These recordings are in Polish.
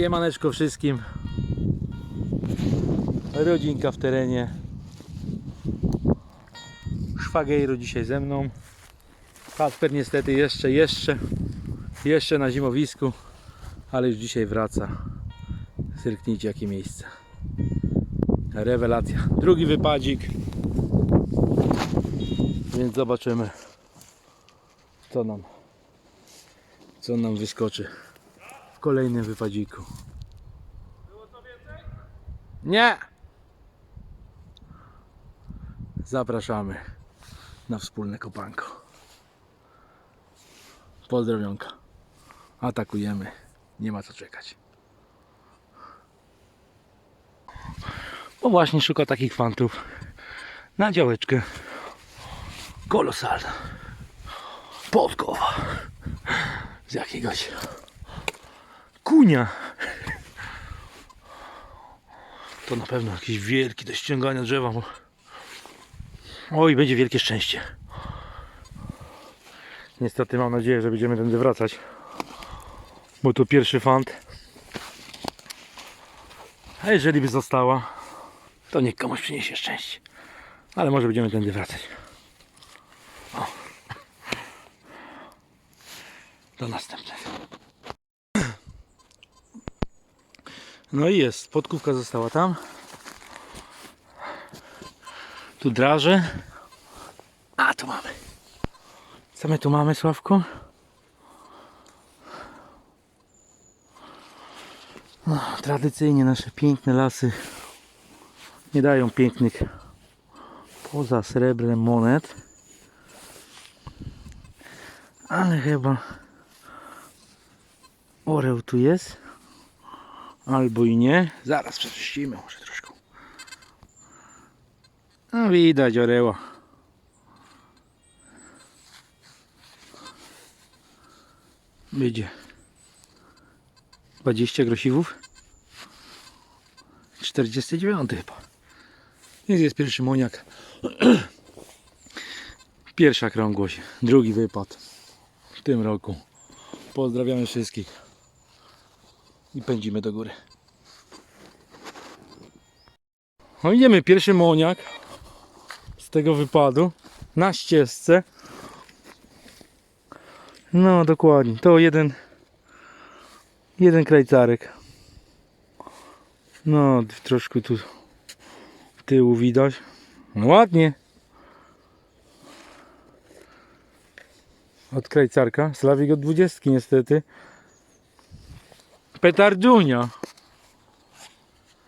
Siemaneczko wszystkim. Rodzinka w terenie. Szwagiero dzisiaj ze mną. Kasper niestety jeszcze, jeszcze, jeszcze na zimowisku, ale już dzisiaj wraca. Zerknijcie jakie miejsce. Rewelacja. Drugi wypadzik. Więc zobaczymy co nam co nam wyskoczy w kolejnym wypadziku. Nie! Zapraszamy na wspólne kopanko. Pozdrowionka. Atakujemy. Nie ma co czekać. Bo właśnie szuka takich fantów na działeczkę kolosalna. Podkowa z jakiegoś kunia. To na pewno jakiś wielki do ściągania drzewa. Oj, będzie wielkie szczęście. Niestety mam nadzieję, że będziemy tędy wracać. Bo to pierwszy fant. A jeżeli by została, to niech komuś przyniesie szczęście. Ale może będziemy tędy wracać. Do następnego. No i jest. Podkówka została tam. Tu draże. A tu mamy. Co my tu mamy, Sławku? No, tradycyjnie nasze piękne lasy nie dają pięknych poza srebrem monet. Ale chyba Oreł tu jest. Albo i nie. Zaraz przeczyścimy może troszkę. No widać oreła. Będzie 20 grosiwów. 49 chyba. Jest, jest pierwszy moniak. Pierwsza krągłość. Drugi wypad w tym roku. Pozdrawiamy wszystkich i pędzimy do góry. No idziemy, pierwszy moniak z tego wypadu na ścieżce. No dokładnie, to jeden jeden krajcarek. No troszkę tu tyłu widać. No ładnie. Od krajcarka, Slawik od 20 niestety. Petardunia.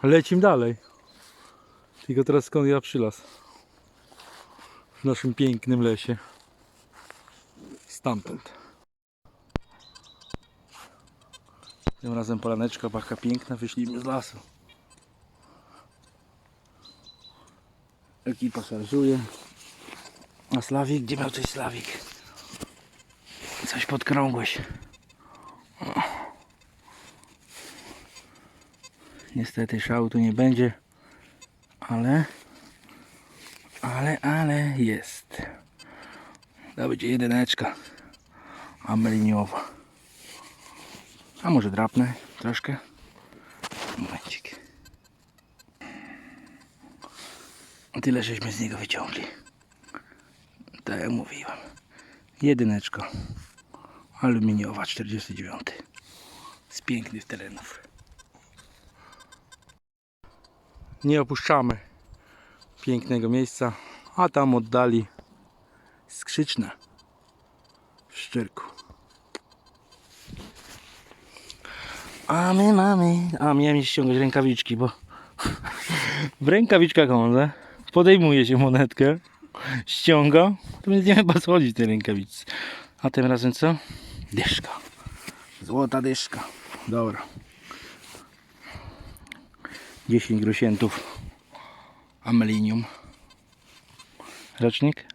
Lecim dalej. Tylko teraz skąd ja przylas? W naszym pięknym lesie. Stamtąd. Tym razem polaneczka, baka piękna, wyszliśmy z lasu. Ekipa szarżuje. A Slawik? Gdzie miał coś Slawik? Coś podkrągłeś. Niestety szału tu nie będzie, ale, ale, ale jest. To będzie jedyneczka ameliniowa. A może drapnę troszkę? Momencik. Tyle żeśmy z niego wyciągli. Tak jak mówiłem. Jedyneczka aluminiowa 49 z pięknych terenów. Nie opuszczamy pięknego miejsca, a tam oddali skrzyczne w Szczyrku. A my mamy, a miałem ściągać rękawiczki, bo w rękawiczkach on podejmuje się monetkę, ściąga, to więc nie chyba schodzić tej rękawicy. A tym razem co? Dyszka. Złota dyszka. Dobra. 10 grosientów amelinium. Rocznik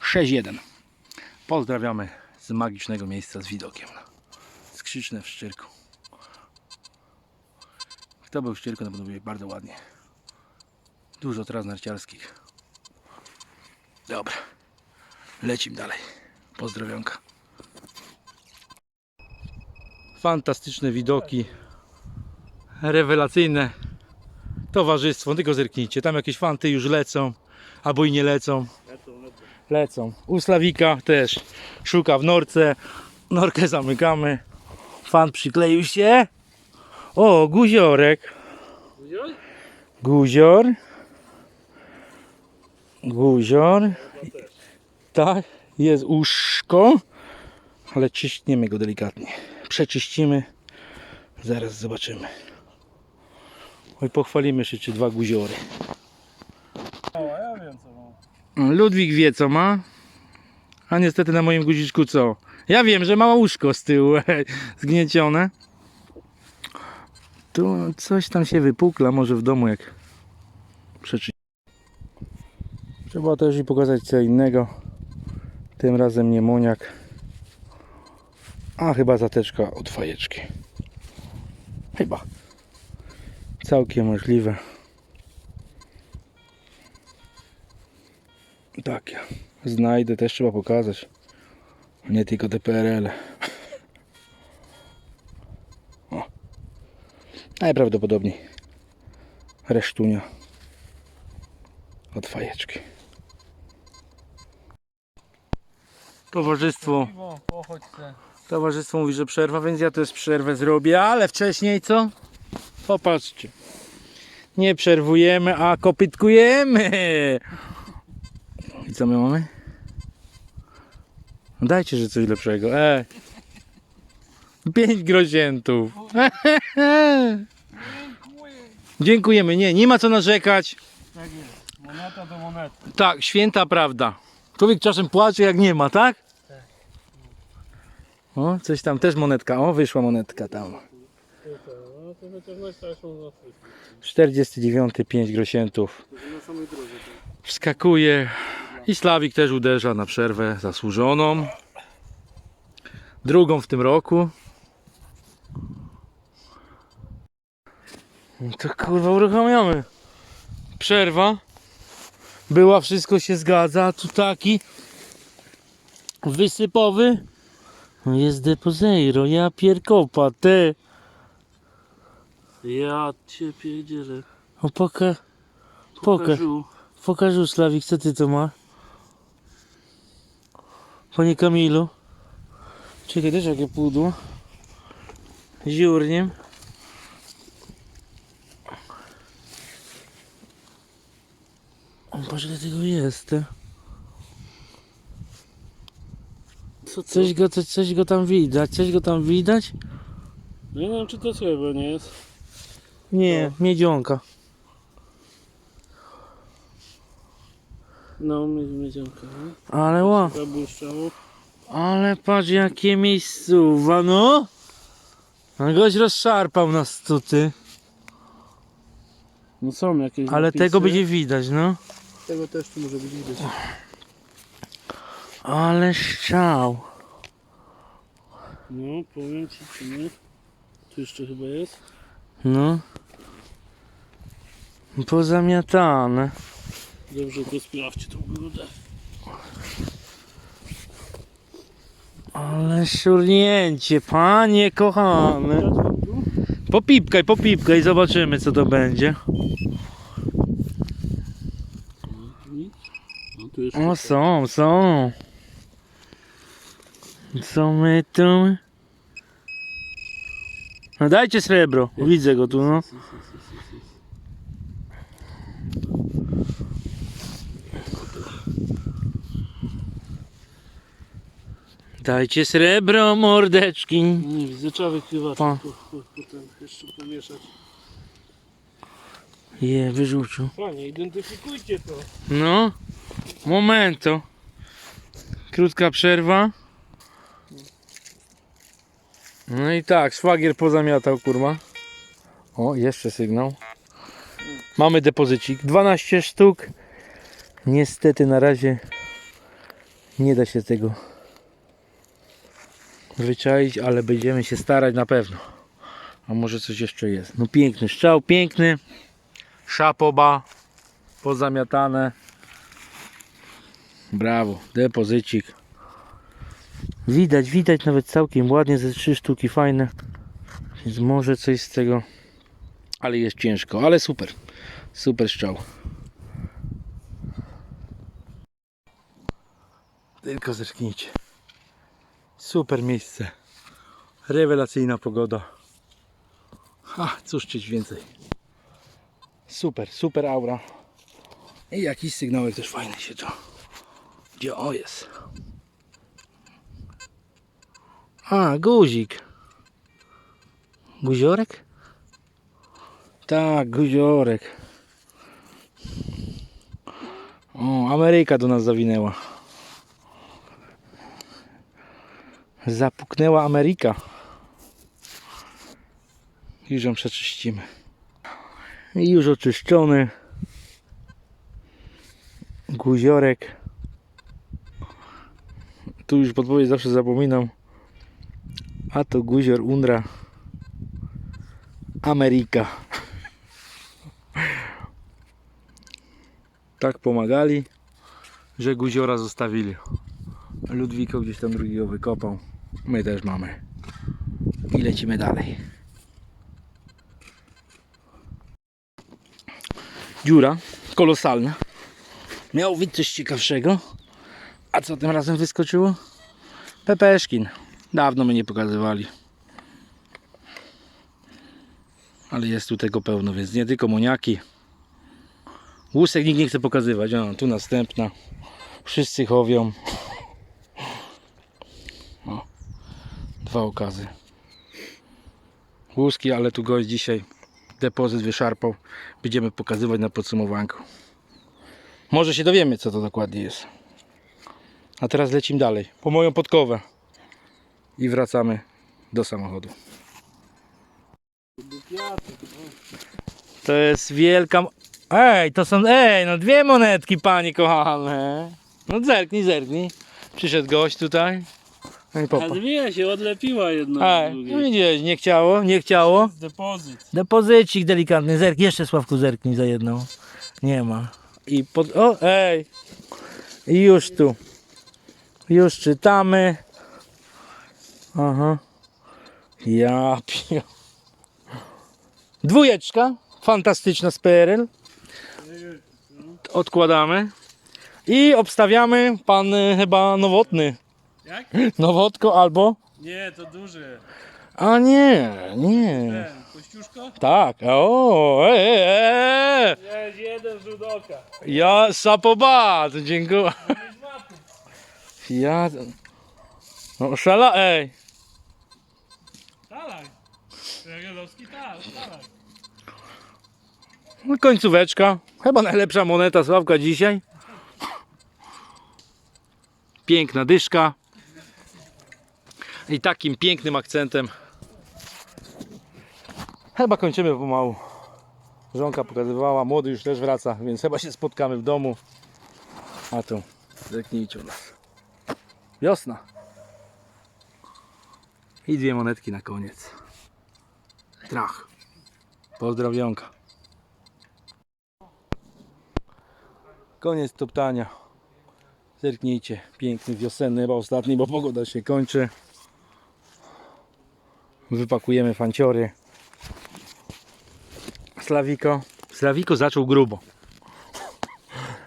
6.1. Pozdrawiamy z magicznego miejsca z widokiem skrzyczne w Szczyrku. Kto był w Szczyrku, na pewno będzie bardzo ładnie. Dużo tras narciarskich. Dobra. Lecimy dalej. Pozdrowionka. Fantastyczne widoki Rewelacyjne towarzystwo, tylko zerknijcie, tam jakieś fanty już lecą, albo i nie lecą. Lecą. U Slawika też szuka w norce. Norkę zamykamy. Fan przykleił się. O, guziorek. Guzior. Guzior. Tak, jest uszko. Ale czyścimy go delikatnie. Przeczyścimy. Zaraz zobaczymy. Oj, pochwalimy się, czy dwa guziory. O, ja wiem co mam. Ludwik wie co ma, a niestety na moim guziczku co? Ja wiem, że ma łóżko z tyłu zgniecione. Tu coś tam się wypukla, może w domu jak przeczy. Trzeba też i pokazać co innego. Tym razem nie moniak. A chyba zateczka od fajeczki. Chyba. Całkiem możliwe. Tak, ja znajdę, też trzeba pokazać. Nie tylko te PRL. O. Najprawdopodobniej resztunia od fajeczki. Towarzystwo, towarzystwo mówi, że przerwa, więc ja też przerwę zrobię, ale wcześniej co? Popatrzcie. Nie przerwujemy, a kopytkujemy. I co my mamy? No dajcie, że coś lepszego. E. Pięć grosientów. Dziękujemy. Nie, nie ma co narzekać. Tak jest. Moneta do monety. Tak, święta prawda. Człowiek czasem płacze jak nie ma, tak? O, coś tam, też monetka. O, wyszła monetka tam. No to chociaż najstarszą z Afryki. 49, 5 grosientów. Na samej drodze. Wskakuje i Slawik też uderza na przerwę zasłużoną. Drugą w tym roku. No To kurwa uruchamiamy. Przerwa. Była, wszystko się zgadza. Tu taki wysypowy. No Jest depozeiro, ja pierkopa, te. Ja cię pierdzielę. O, poka, poka. Pokażu. Pokażu Slawik, co ty to ma? Panie Kamilu. Czekaj, też jakie pudło. Ziurniem. O, patrz ile tego jest. Co, co? Coś go, coś, coś go tam widać, coś go tam widać? Nie wiem czy to srebro nie jest. Nie, miedzionka. No, mie- miedzianka. no. Ale ła, Zabłyszczało. ale patrz jakie miejscowa, no. A goś rozszarpał nas tu, ty. No są jakieś Ale napisy. tego będzie widać, no. Tego też tu może być widać. Ale szczał. No, powiem ci czy nie. Tu jeszcze chyba jest. No. Pozamiatane. Dobrze, go sprawdźcie tą grudę. Ale szurnięcie, panie kochany. Popipkaj, popipkaj, zobaczymy co to będzie. O, są, są. Co my tu? No dajcie srebro, widzę go tu, no. Dajcie srebro, mordeczki. Nie widzę, trzeba wykrywać. Po, po, potem jeszcze pomieszać. Je, wyrzucił. Panie, identyfikujcie to. No, momento. Krótka przerwa. No i tak, szwagier pozamiatał, kurwa. O, jeszcze sygnał. Mamy depozycik. 12 sztuk. Niestety na razie nie da się tego wyczaić, ale będziemy się starać na pewno. A może coś jeszcze jest. No piękny strzał, piękny. Szapoba pozamiatane. Brawo, depozycik. Widać, widać nawet całkiem ładnie, ze trzy sztuki fajne. Więc może coś z tego Ale jest ciężko, ale super. Super strzał. Tylko zerknijcie. Super miejsce. Rewelacyjna pogoda. Ha, cóż czyć więcej. Super, super aura. I jakiś sygnałek też fajny się tu. Gdzie o jest? A, guzik. Guziorek? Tak, guziorek. O, Ameryka do nas zawinęła. Zapuknęła Ameryka. Już ją przeczyścimy. I już oczyszczony. Guziorek. Tu już podpowiedź zawsze zapominam. A to guzior Undra. Ameryka. Tak pomagali, że guziora zostawili. Ludwiko gdzieś tam drugiego wykopał. My też mamy. I lecimy dalej. Dziura kolosalna. Miał być coś ciekawszego. A co tym razem wyskoczyło? Pepeszkin. Dawno mnie nie pokazywali. Ale jest tu tego pełno, więc nie tylko moniaki. Łusek nikt nie chce pokazywać. O, tu następna. Wszyscy chowią. O, dwa okazy. Łuski, ale tu gość dzisiaj depozyt wyszarpał. Będziemy pokazywać na podsumowanku. Może się dowiemy, co to dokładnie jest. A teraz lecimy dalej. Po moją podkowę. I wracamy do samochodu. To jest wielka... Ej, to są... Ej, no dwie monetki, panie kochane. No zerknij, zerknij. Przyszedł gość tutaj. No i A popa. dwie się odlepiła jedna od no drugiej. widziałeś, nie chciało, nie chciało. Depozyt. Depozycik delikatny, zerk. Jeszcze Sławku zerknij za jedną. Nie ma. I pod... O, ej. I już tu. Już czytamy. Aha. Ja pio... Dwójeczka. Fantastyczna z PRL. Odkładamy. I obstawiamy pan y, chyba nowotny. Jak? Nowotko albo... Nie, to duży. A nie, nie. Ten, kościuszko? Tak. O, e, e. Jest jeden rzut oka. Ja sapobat, dziękuję. Ja. No szala, ej. Talak. Jagiellowski tak, talak. No, końcóweczka. Chyba najlepsza moneta Sławka dzisiaj. Piękna dyszka. I takim pięknym akcentem. Chyba kończymy pomału. Żonka pokazywała, młody już też wraca, więc chyba się spotkamy w domu. A tu, zerknijcie u nas. Wiosna. I dwie monetki na koniec. Trach. Pozdrowionka. Koniec toptania. Zerknijcie. Piękny, wiosenny, chyba ostatni, bo pogoda się kończy. Wypakujemy fanciory. Slawiko. Slawiko zaczął grubo.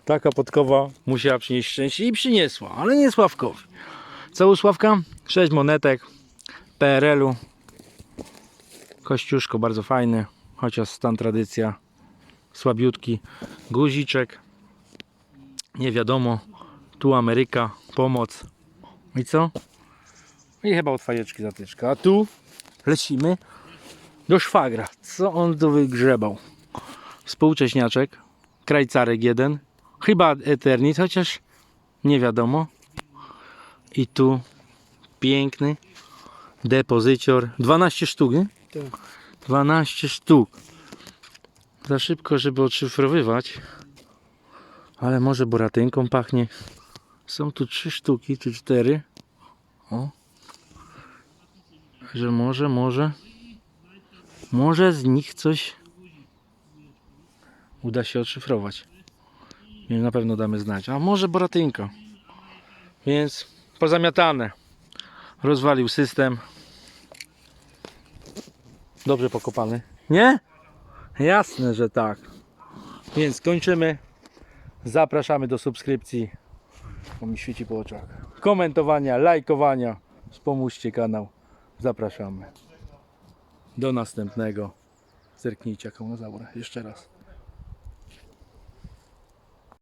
Taka podkowa musiała przynieść szczęście i przyniesła, ale nie Sławkowi. Co u Sławka? 6 monetek PRL-u. Kościuszko bardzo fajny, chociaż stan tradycja. Słabiutki. Guziczek. Nie wiadomo. Tu Ameryka. Pomoc. I co? I chyba od fajeczki zatyczka. A tu lecimy do szwagra. Co on tu wygrzebał? Współcześniaczek. Krajcarek jeden. Chyba Eternit, chociaż nie wiadomo. I tu piękny depozycior. 12 sztuk, nie? Tak. 12 sztuk. Za szybko, żeby odszyfrowywać. Ale może boratynką pachnie. Są tu trzy sztuki, czy cztery. O. Że może, może. Może z nich coś uda się odszyfrować. Nie, na pewno damy znać. A może boratynka. Więc pozamiatane. Rozwalił system. Dobrze pokopany. Nie? Jasne, że tak. Więc kończymy. Zapraszamy do subskrypcji. Bo mi świeci po oczach. Komentowania, lajkowania. Wspomóżcie kanał. Zapraszamy. Do następnego. Zerknijcie jaką na. Jeszcze raz.